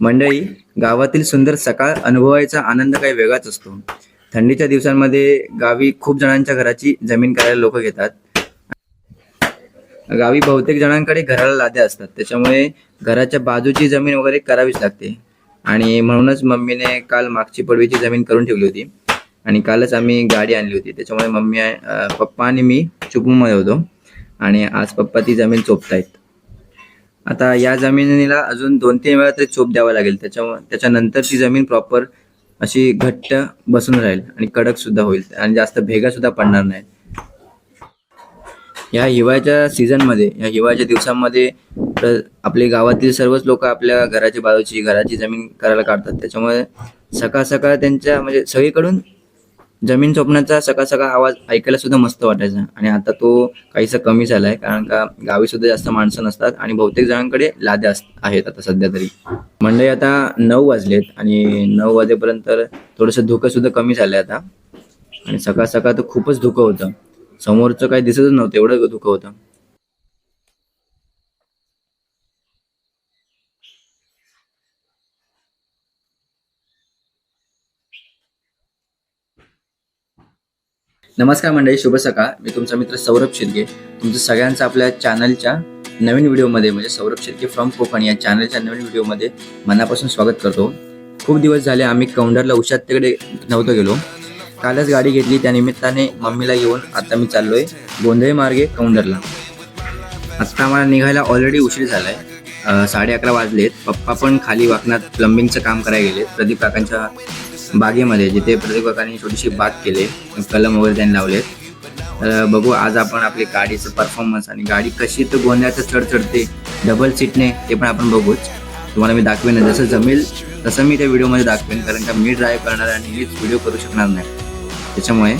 मंडळी गावातील सुंदर सकाळ अनुभवायचा आनंद काही वेगळाच असतो. थंडीच्या दिवसांमध्ये गावी खूप जणांच्या घराची जमीन करायला लोक घेतात. गावी बहुतेक जणांकडे घराला लाद्या असतात. त्याच्यामुळे घराच्या बाजूची जमीन वगैरे करावीच लागते. आणि म्हणूनच मम्मीने काल मागची पडवीची जमीन करून ठेवली होती. आणि कालच आम्ही गाडी आणली होती. त्याच्यामुळे मम्मी पप्पा आणि मी चुपूमध्ये होतो आणि आज पप्पा ती जमीन चोपतायत. आता या जमिनीला अजून दोन तीन वेळा तरी चोप द्यावा लागेल. त्याच्यामुळे त्याच्यानंतर ती जमीन प्रॉपर अशी घट्ट बसून राहील आणि कडक सुद्धा होईल आणि जास्त भेगा सुद्धा पडणार नाही. या हिवाळ्याच्या सीझनमध्ये या हिवाळ्याच्या दिवसांमध्ये आपले गावातील सर्वच लोक आपल्या घराच्या बाजूची घराची जमीन करायला काढतात. त्याच्यामुळे सकाळ सकाळ त्यांच्या म्हणजे सगळीकडून जमीन झोपण्याचा सकाळ सकाळ आवाज ऐकायला सुद्धा मस्त वाटायचा. आणि आता तो काहीसा कमी झालाय कारण का गावी सुद्धा जास्त माणसं नसतात आणि बहुतेक जणांकडे लाद्या आहेत आता सध्या तरी. मंडळी आता नऊ वाजलेत आणि नऊ वाजेपर्यंत थोडंसं धुकं सुद्धा कमी झालंय आता. आणि सकाळ सकाळ तर खूपच धुकं होतं. समोरचं काही दिसतच नव्हतं एवढं धुकं होतं. नमस्कार मंडळी शुभ सकाळ. मी तुमचा मित्र सौरभ शिर्के. तुमचं सगळ्यांचं आपल्या चॅनलच्या नवीन व्हिडिओमध्ये म्हणजे सौरभ शिर्के फ्रॉम कोकण या चॅनलच्या नवीन व्हिडिओमध्ये मनापासून स्वागत करतो. खूप दिवस झाले आम्ही कौंडरला उशात तिकडे नव्हतो गेलो. कालच गाडी घेतली त्या निमित्ताने मम्मीला घेऊन आता मी चाललोय गोंधळी मार्गे कौंडरला आत्ता आम्हाला निघायला ऑलरेडी उशीर झालाय. आहे साडे अकरा वाजलेत. पप्पा पण खाली वाकणात प्लंबिंगचं काम करायला गेले प्रदीप काकांच्या बागेमध्ये जिथे प्रदीप काकांनी छोटीशी बाग केले कलम वगैरे त्यांनी लावलेत. तर बघू आज आपण आपली गाडीचं परफॉर्मन्स आणि गाडी कशी तर गोंधळाचं चढ चढते डबल सीटने ते पण आपण बघूच. तुम्हाला मी दाखवेन जसं जमेल तसं मी त्या व्हिडिओमध्ये दाखवेन कारण का मी ड्राईव्ह करणार आणि मीच व्हिडिओ करू शकणार नाही. त्याच्यामुळे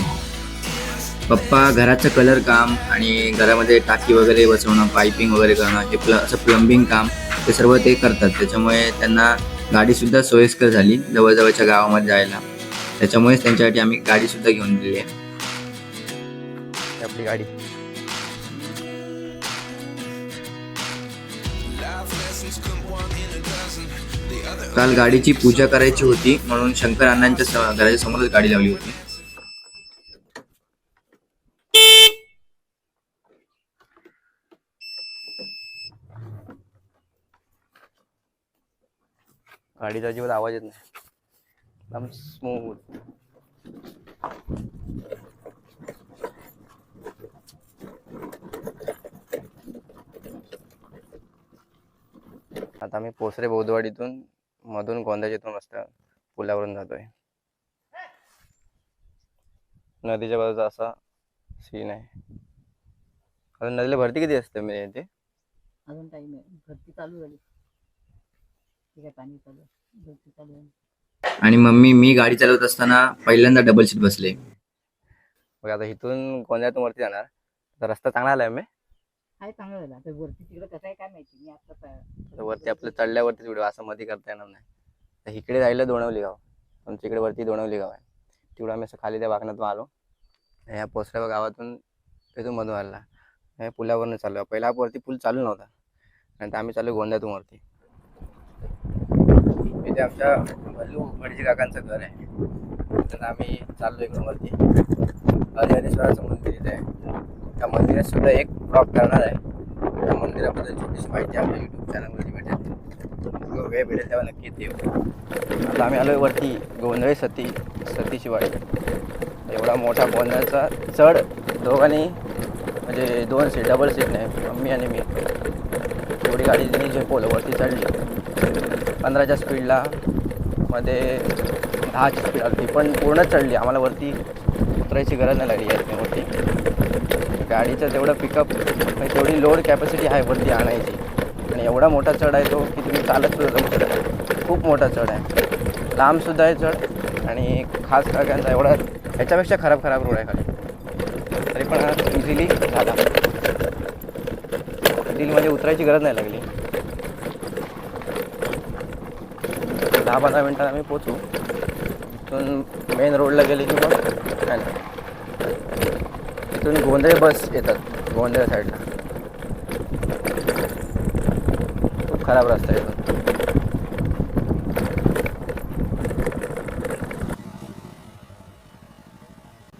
पप्पा घराचं कलर काम आणि घरामध्ये टाकी वगैरे बसवणं पायपिंग वगैरे करणं हे प्ल असं प्लंबिंग काम ते सर्व ते करतात. त्याच्यामुळे त्यांना गाडीसुद्धा सोयीस्कर झाली जवळजवळच्या गावामध्ये जायला. त्याच्यामुळेच त्यांच्यासाठी आम्ही गाडीसुद्धा घेऊन दिली आहे. आपली गाडी. काल गाडीची पूजा करायची होती म्हणून शंकर अण्णांच्या घराच्या समोरच गाडी लावली होती. गाडीचा अजिबात आवाज येत नाही. एकदम स्मूथ आता आम्ही पोसरे बौद्धवाडीतून मधून गोंदाच्यातून मस्त पुलावरून जातोय. नदीच्या बाजूचा असा सीन आहे. अजून नदीला भरती किती असते म्हणजे ते अजून टाइम आहे. भरती चालू झाली. पाणी चालू चालू आणि मम्मी मी गाडी चालवत असताना पहिल्यांदा डबल सीट बसले. बघ आता इथून गोंद्यातून वरती जाणार. तर रस्ता चांगला आलाय मी. आहे चांगलं झालं. आता वरती तिकडे कसं आहे काय माहिती? मी आता तर वरती आपलं चढल्यावरतीच व्हिडिओ असं मध्ये करता येणार नाही. तर इकडे राहिलं दोणवली गाव आमच्या इकडे वरती दोणवली गाव आहे. तिकडं आम्ही असं खाली त्या वाकणातून आलो. ह्या पोसऱ्या गावातून तिथून मधून आला ह्या पुलावरनं चाललो पहिला वरती पूल चालू नव्हता. नंतर आम्ही चाललो गोंद्यातून वरती. म्हणजे आमच्या भल्लू भटजी काकांचं घर आहे. तर आम्ही चाललो इकडून वरती हरिहरेश्वराचं मंदिर इथे आहे. त्या मंदिरात सुद्धा एक ब्लॉग करणार आहे. त्या मंदिराबद्दल छोटीशी माहिती आपल्या युट्यूब चॅनलवरती भेटेल. वेळ भेटेल तेव्हा नक्की येते आता आम्ही आलो वरती गोंधळे सती सतीची वाडी एवढा मोठा गोंधळचा चढ दोघांनी म्हणजे दोन सीट डबल सीट नाही मम्मी आणि मी. एवढी गाडी त्यांनी झेपवलं वरती चढली. पंधराच्या स्पीडला मध्ये दहाची स्पीड आली पण पूर्ण चढली. आम्हाला वरती उतरायची गरज नाही लागली यातनं वरती गाडीचं तेवढं पिकअप म्हणजे तेवढी लोड कॅपॅसिटी आहे वरती आणायची. आणि एवढा मोठा चढ आहे तो की तुम्ही चालतसुद्धा जाऊ शकत खूप मोठा चढ आहे. लांबसुद्धा आहे चढ आणि खास काकांचा एवढा ह्याच्यापेक्षा खराब खराब रोड आहे खाली. तरी पण हा इझिली झाला. दिलमध्ये उतरायची गरज नाही लागली. दहा पंधरा मिनटात आम्ही पोचू इथून मेन रोडला गेले की मग काय नाही. तिथून गोंधळे बस येतात गोंधळ साईडला खूप खराब रस्ता येतो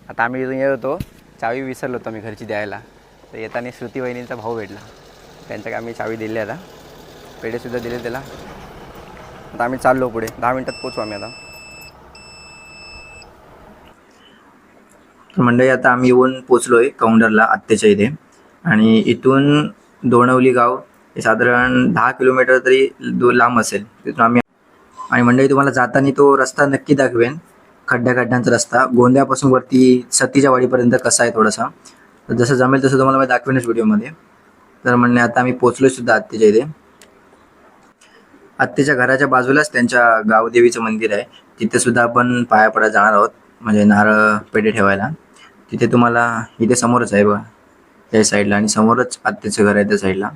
आता आम्ही इथून येत होतो. चावी विसरलो होतो मी घरची द्यायला. तर येताना श्रुती वहिनींचा भाऊ भेटला. त्यांच्या आम्ही चावी दिली आता. पेढेसुद्धा दिले त्याला. आता आम्ही चाललो पुढे. दहा मिनटात पोचू आम्ही आता. मंडळी आता आम्ही येऊन पोचलोय कौंडरला आत्तेच्या इथे. आणि इथून दोणवली गाव हे साधारण दहा किलोमीटर तरी लांब असेल. तिथून आम्ही आणि मंडळी तुम्हाला जाताना तो रस्ता नक्की दाखवेन. खड्ड्या खड्ड्यांचा रस्ता. गोंद्यापासून वरती सतीच्या वाडीपर्यंत कसा आहे थोडासा. तर जसं जमेल तसं तुम्हाला मी दाखवेनच व्हिडिओमध्ये तर म्हणणे आता आम्ही पोचलोय सुद्धा आत्तेच्या इथे. आत्तेच्या घराच्या बाजूलाच त्यांच्या गावदेवीचं मंदिर आहे. तिथे सुद्धा आपण पाया पडा जाणार आहोत म्हणजे नारळ पेढे ठेवायला. तिथे तुम्हाला इथे समोरच आहे बघा त्या साईडला आणि समोरच आत्तेचं घर आहे त्या साईडला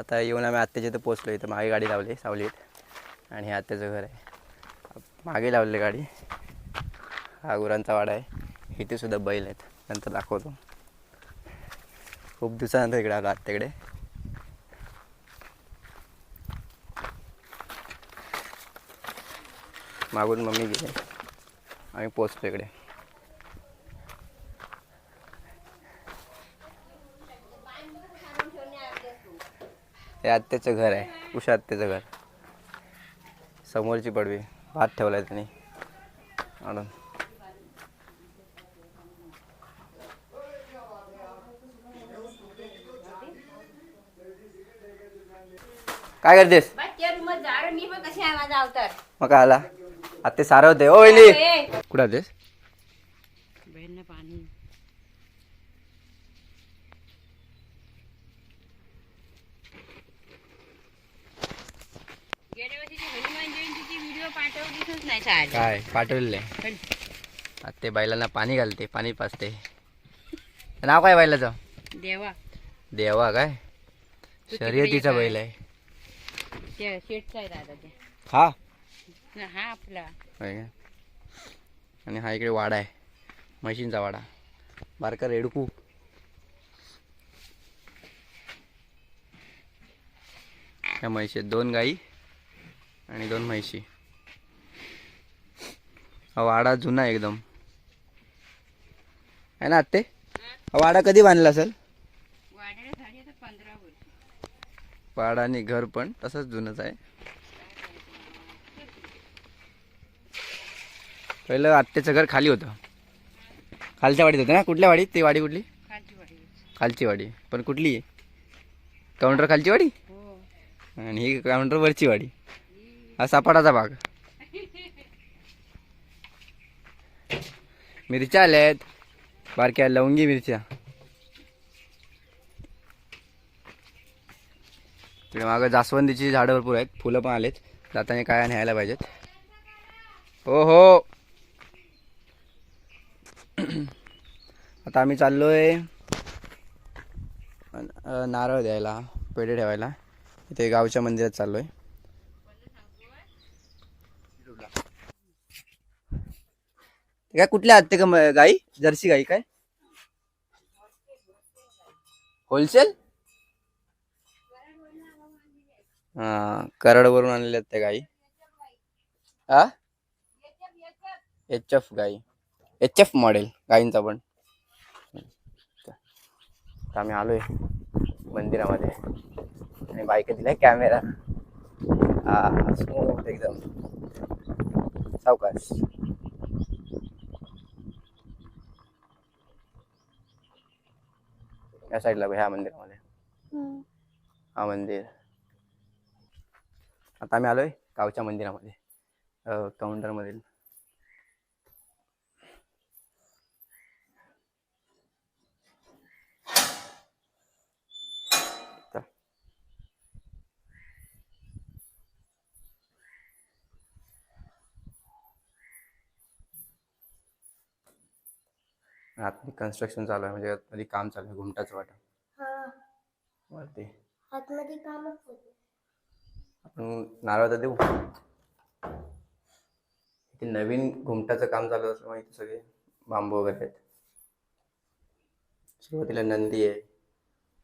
आता येऊन आम्ही आत्याच्या इथं पोचलो इथं मागे गाडी लावली सावलीत. आणि हे आत्याचं घर आहे. मागे लावले गाडी. हा गुरांचा वाडा आहे. इथे सुद्धा बैल आहेत. नंतर दाखवतो. खूप दिवसानंतर इकडे आलो आत्याकडे मागून मम्मी गेले. आम्ही पोचतो इकडे. हे आत्याचं घर आहे. उषा आत्याचं घर. समोरची पडवी. भात ठेवलाय त्यांनी. आणून. काय करतेस? आहे मग आला? आत्ते सारं होते ओ ए, कुठं आतेस बहिणीला पाणी. गेल्या वर्षीची हनुमान जयंतीची व्हिडिओ पाठवलीच नाही काय? पाठवलेलं. आहे आत्ते बैलांना पाणी घालते पाणी पाजते. नाव काय बैलाचं? देवा. देवा काय? शर्यतीचा बैल आहे. ते शेटचा आहे दादा ते. हा? हा आपला. होय? आणि हा इकडे वाडा आहे म्हशींचा वाडा. बारका रेडकू. ह्या म्हशी दोन गाई आणि दोन म्हशी. हा वाडा जुना एकदम. आहे ना आत्ते? हा वाडा कधी बांधला असेल? वाढायला झाली आता पंधरा वर्ष. वाडा आणि घर पण तसंच जुनंच आहे. पहिलं आत्याचं घर खाली होतं. खालच्या वाडीत होतं ना? कुठल्या वाडीत? ती वाडी कुठली? खालची वाडी. पण कुठली? आहे काउंटर खालची वाडी? हो. आणि ही काउंटर वरची वाडी. हा सापाडाचा भाग. मिरच्या आल्या आहेत बारक्या लवंगी मिरच्या. इकडे मागं जास्वंदीची झाडं भरपूर आहेत. फुलं पण आलेत. जाताना काय न्यायला पाहिजेत. हो हो. आता आम्ही चाललो आहे नारळ द्यायला पेढे ठेवायला. इथे गावच्या मंदिरात चाललो आहे काय कुठल्या आहात ते का गाई? जर्सी गाई काय? होलसेल? हा कराडवरून आणलेल्या आहेत त्या गाई. हा एच एफ गाई. एच एफ मॉडेल गाईंचा पण. तर आम्ही आलोय मंदिरामध्ये. आणि बाईक दिलाय कॅमेरा हा एकदम. सावकाश. या साईडला ह्या मंदिरामध्ये. हा मंदिर. आता आम्ही आलोय गावच्या मंदिरामध्ये. काउंटर आतमध्ये कन्स्ट्रक्शन चालू आहे म्हणजे आतमध्ये काम चालू आहे घुमटाचं वाटा. हा. वरती. आतमध्ये कामच होते आपण नारळ देऊ? इथे नवीन घुमटाचं काम चालू असल्यामुळे इथे सगळे? बांबू वगैरे आहेत. सुरुवातीला नंदी आहे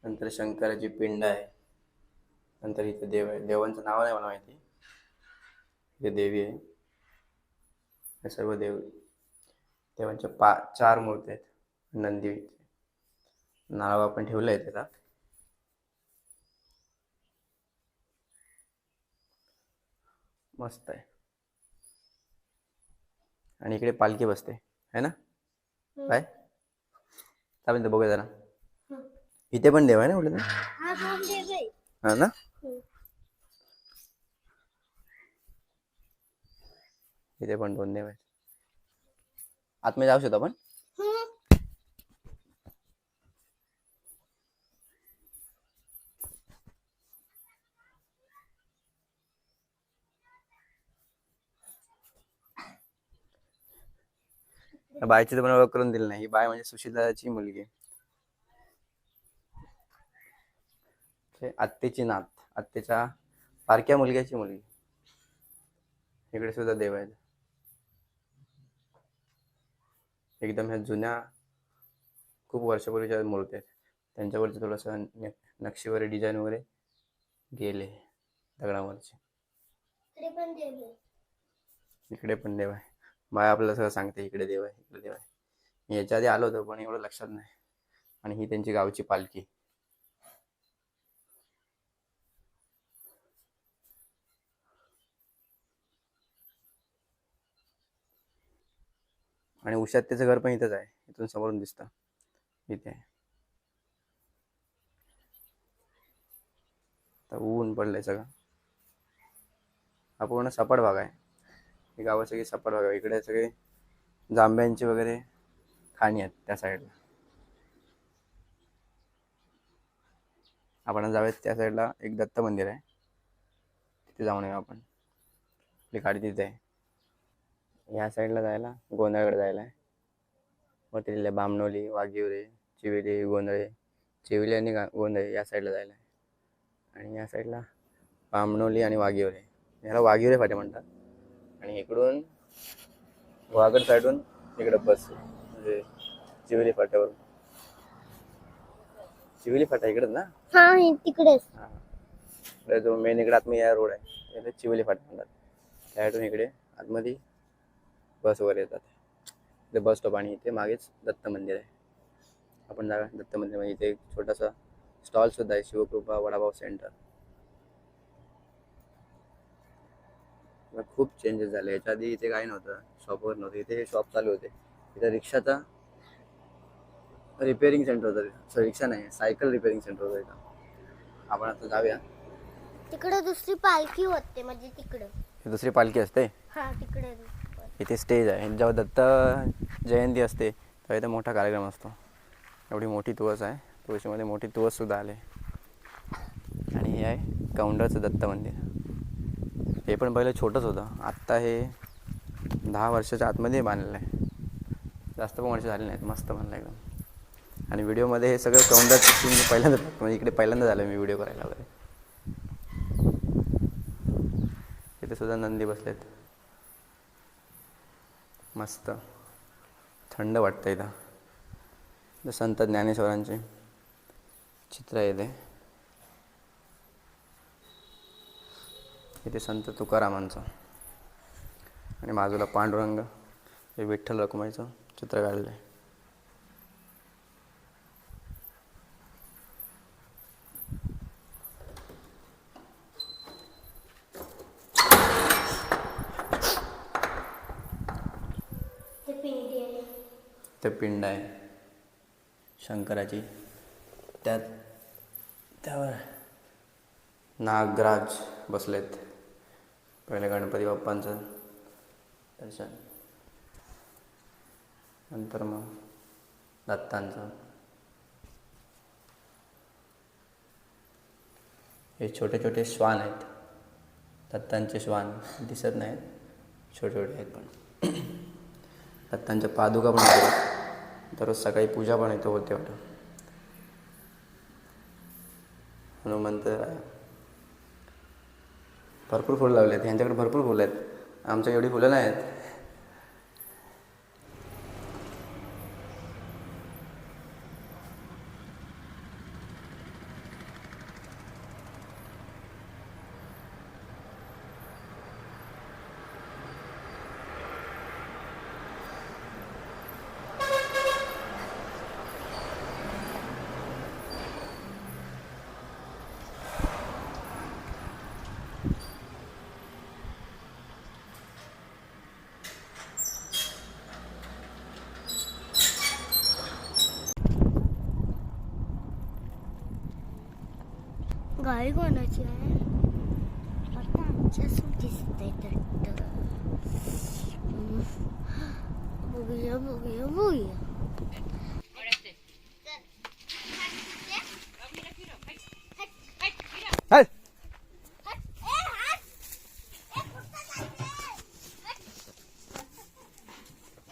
नंतर शंकराची पिंड आहे नंतर इथे देव आहे. देवांचं नाव नाही मला माहिती. इथे देवी आहे. हे सर्व देव देवांच्या पा चार मूर्ती आहेत. नंदी नारळ आपण ठेवलं आहे त्याला मस्त आहे. आणि इकडे पालखी बसते है ना? काय? चालेल तर बघूया जरा. इथे पण देव आहे ना कुठे? हा आहे. हा ना. इथे पण दोन देव आहेत. आतमध्ये जाऊ शकतो आपण? बायची तर पण ओळख करून दिली नाही. ही बाय म्हणजे सुशीलाची मुलगी. आत्तेची नात. आत्तेच्या पारख्या मुलग्याची मुलगी. इकडे सुद्धा देव आहे एकदम ह्या जुन्या खूप वर्षापूर्वीच्या मूर्ती आहेत. त्यांच्यावरती थोडंसं नक्षीवर डिझाईन वगैरे गेले दगडावरचे. इकडे पण देव आहे. बाय आपल्याला सगळं सांगते इकडे देव आहे इकडे देव आहे. मी याच्या आधी आलो होतो पण एवढं लक्षात नाही. आणि ही त्यांची गावची पालखी. आणि उषात त्याचं घर पण इथंच आहे. इथून समोरून दिसतं. इथे. आहे तर ऊन पडलंय सगळं. हा पूर्ण सपाट भाग आहे. हे गावात सगळी सपाट भाग आहे. इकडे सगळे जांभ्यांची वगैरे खाणी आहेत त्या साईडला. आपण जाऊयात त्या साईडला. एक दत्त मंदिर आहे. तिथे जाऊन येऊ आपण. आपली गाडी तिथे आहे. ह्या साईडला जायला. गोंधळकडे जायला. आहे मग तिथले बामणोली वाघिवरे चिवेली गोंधळे. चिवेली आणि गा गोंधळे या साईडला जायला. आहे आणि या साईडला बामणोली आणि वाघिवरे. ह्याला वाघिवरे फाटे म्हणतात. आणि इकडून वागड साईडून इकडे बस. म्हणजे चिवेली फाट्यावर चिवेली फाटा इकडेच ना? हा हे तिकडेच. हा. इकडे जो मेन इकडे आतमध्ये या रोड आहे. याला चिवली फाटा म्हणतात. त्यातून इकडे आतमध्ये बस वगैरे येतात. इथे बस स्टॉप आणि इथे मागेच दत्त मंदिर आहे. आपण जागा दत्त मंदिरमध्ये इथे एक छोटासा स्टॉल सुद्धा आहे शिवकृपा वडापाव सेंटर खूप चेंजेस झाले. याच्या आधी इथे काही नव्हतं शॉपवर नव्हतं. इथे हे शॉप चालू होते. इथे रिक्षाचा रिपेअरिंग सेंटर होतं. सॉरी रिक्षा नाही सायकल रिपेअरिंग सेंटर होतं इथं. आपण आता जाऊया. तिकडे दुसरी पालखी होते म्हणजे तिकडं. दुसरी पालखी असते? हा तिकडे. इथे स्टेज आहे. जेव्हा दत्त जयंती असते तेव्हा इथे मोठा कार्यक्रम असतो. एवढी मोठी तुळस आहे. तुळशीमध्ये मोठी तुळससुद्धा आले. आणि हे आहे कौंडरचं दत्त मंदिर. हे पण पहिलं छोटंच होतं. आत्ता हे दहा वर्षाच्या आतमध्ये बांधलेलं आहे. जास्त पण वर्ष झाले नाहीत. मस्त बांधलं एकदम. आणि व्हिडिओमध्ये हे सगळं कौंडरचं मी पहिल्यांदा म्हणजे इकडे पहिल्यांदा झालं मी व्हिडिओ करायला वगैरे. इथे सुद्धा नंदी बसलेत. मस्त. थंड वाटतं इथं. संत ज्ञानेश्वरांचे चित्र आहे इथे. इथे संत तुकारामांचं. आणि बाजूला पांडुरंग हे विठ्ठल रखुमाईचं चित्र काढलं आहे ते पिंडी आहे ते पिंड आहे. शंकराची. त्यात त्यावर नागराज बसलेत. पहिले गणपती बाप्पांचं दर्शन. नंतर मग दत्तांचं. हे छोटे छोटे श्वान आहेत. दत्तांचे श्वान दिसत नाहीत. छोटे छोटे आहेत पण. दत्तांच्या पादुका पण होत्या दररोज सकाळी पूजा पण इथं होते वाटत. हनुमंत भरपूर फुलं लावले आहेत ह्यांच्याकडे भरपूर फुलं आहेत. आमच्या एवढी फुलं नाही आहेत गाडी कोणाची आहे आता आमच्याच दिसतंय तर बघूया बघूया बघूया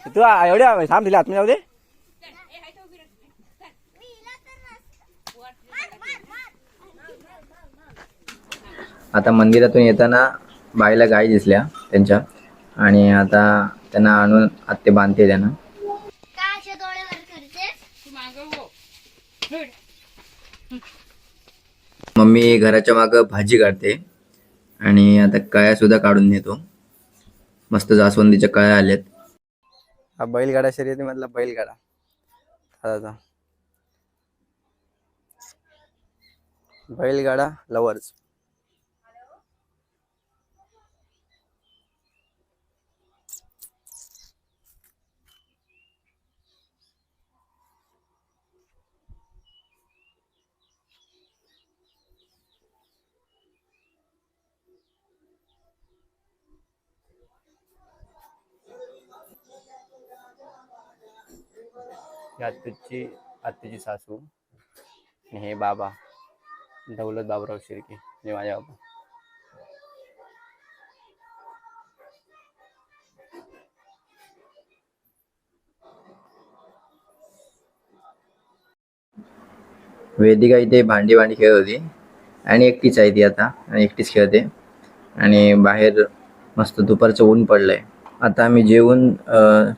तू एवढ्या थांब दिला आतमध्ये जाऊ दे आता मंदिरातून येताना बाईला गाय दिसल्या त्यांच्या. आणि आता त्यांना आणून आत्ते बांधते त्यांना. हो. मम्मी घराच्या मागं भाजी काढते. आणि आता कळ्या सुद्धा काढून नेतो. मस्त जास्वंदीच्या कळ्या आल्यात. हा बैलगाडा शर्यतीमधला बैलगाडा. दादाचा बैलगाडा लवर्स ही आत्तूची आत्तीची सासू आणि हे बाबा दौलत बाबराव शिर्के हे माझ्या बाबा. वेदिका इथे भांडी भांडी खेळत होती. आणि एकटीच आहे ती आता आणि एकटीच खेळते. आणि बाहेर मस्त दुपारचं ऊन पडलंय. आता आम्ही जेवून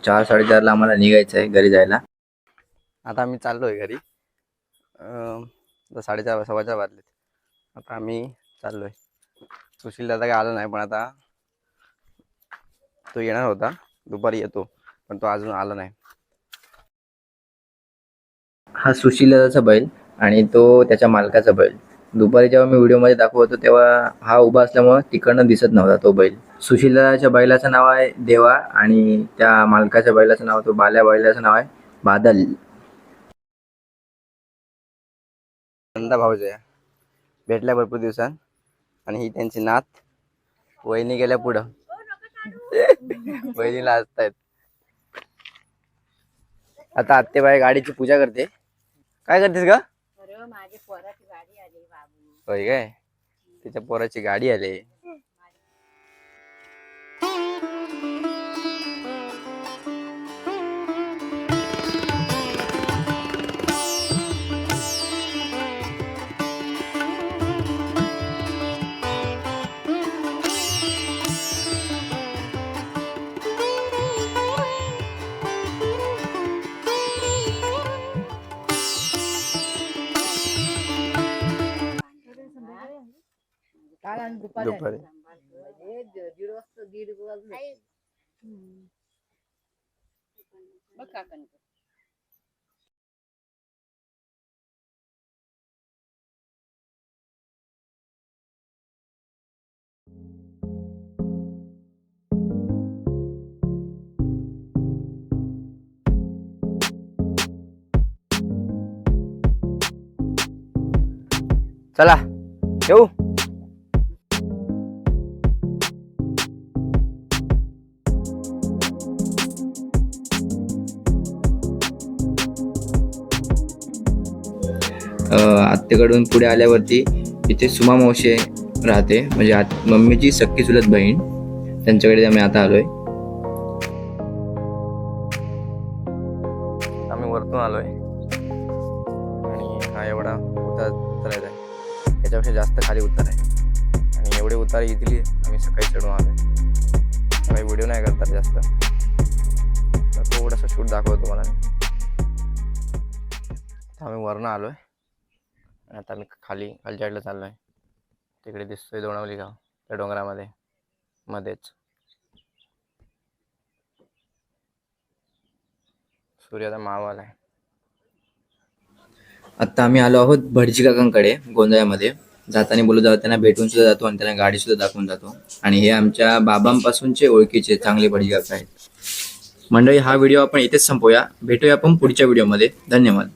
चार साडेचारला आम्हाला निघायचं आहे घरी जायला. आता आम्ही चाललोय घरी. अं, आता साडेचार सव्वाचार वाजलेत. आता आम्ही चाललोय. सुशील दादा काय आला नाही पण आता तो येणार होता. दुपारी येतो पण तो अजून आला नाही. हा सुशीलदाचा बैल आणि तो त्याच्या मालकाचा बैल. दुपारी जेव्हा मी व्हिडिओमध्ये दाखवतो तेव्हा हा उभा असल्यामुळे तिकडनं दिसत नव्हता तो बैल. सुशीलदाच्या बैलाचं नाव आहे देवा आणि त्या मालकाच्या बैलाचं नाव तो बाल्या बैलाचं नाव आहे बादल. नंदा भाऊजया भेटल्या भरपूर दिवसांत. आणि ही त्यांची नात. वहिनी गेल्या पुढं. वहिनीला हसतायत आता आत्तेबाई गाडीची पूजा करते. काय करतेस ग? अरे माझ्या पोराची गाडी आली बाबू होय काय? तिच्या पोराची गाडी आली. दुपारी दुपारी. म्हणजे द- दीड वाजता दीड वाजले बघ काकांनी चला येऊ तिकडून पुढे आल्यावरती इथे सुमा मावशी राहते. म्हणजे आत मम्मीची सक्की चुलत बहीण. त्यांच्याकडे आम्ही आता आलोय. आम्ही वरतून आलोय. आणि हा एवढा उतार उतरायचा आहे. याच्यापेक्षा जास्त खाली उतार आहे. आणि एवढे उतार इथली आम्ही सकाळी चढून आलोय. काही व्हिडिओ नाही करतात जास्त. तर थोडासा शूट दाखवतो तुम्हाला आम्ही वरनं आलोय. आणि आता मी खाली खालच्या साईडला चाललोय. तिकडे दिसतोय दोणावली गाव त्या डोंगरामध्ये. मध्येच. सूर्य आता मावाला आहे आता आम्ही आलो आहोत भटजी काकांकडे गोंधळ्यामध्ये जाताना बोलू जाऊ त्यांना भेटून सुद्धा जातो आणि त्यांना गाडी सुद्धा दाखवून जातो. आणि हे आमच्या बाबांपासूनचे ओळखीचे चांगले भटजी काका आहेत. मंडळी हा व्हिडिओ आपण इथेच संपवूया. भेटूया आपण पुढच्या व्हिडिओमध्ये. धन्यवाद.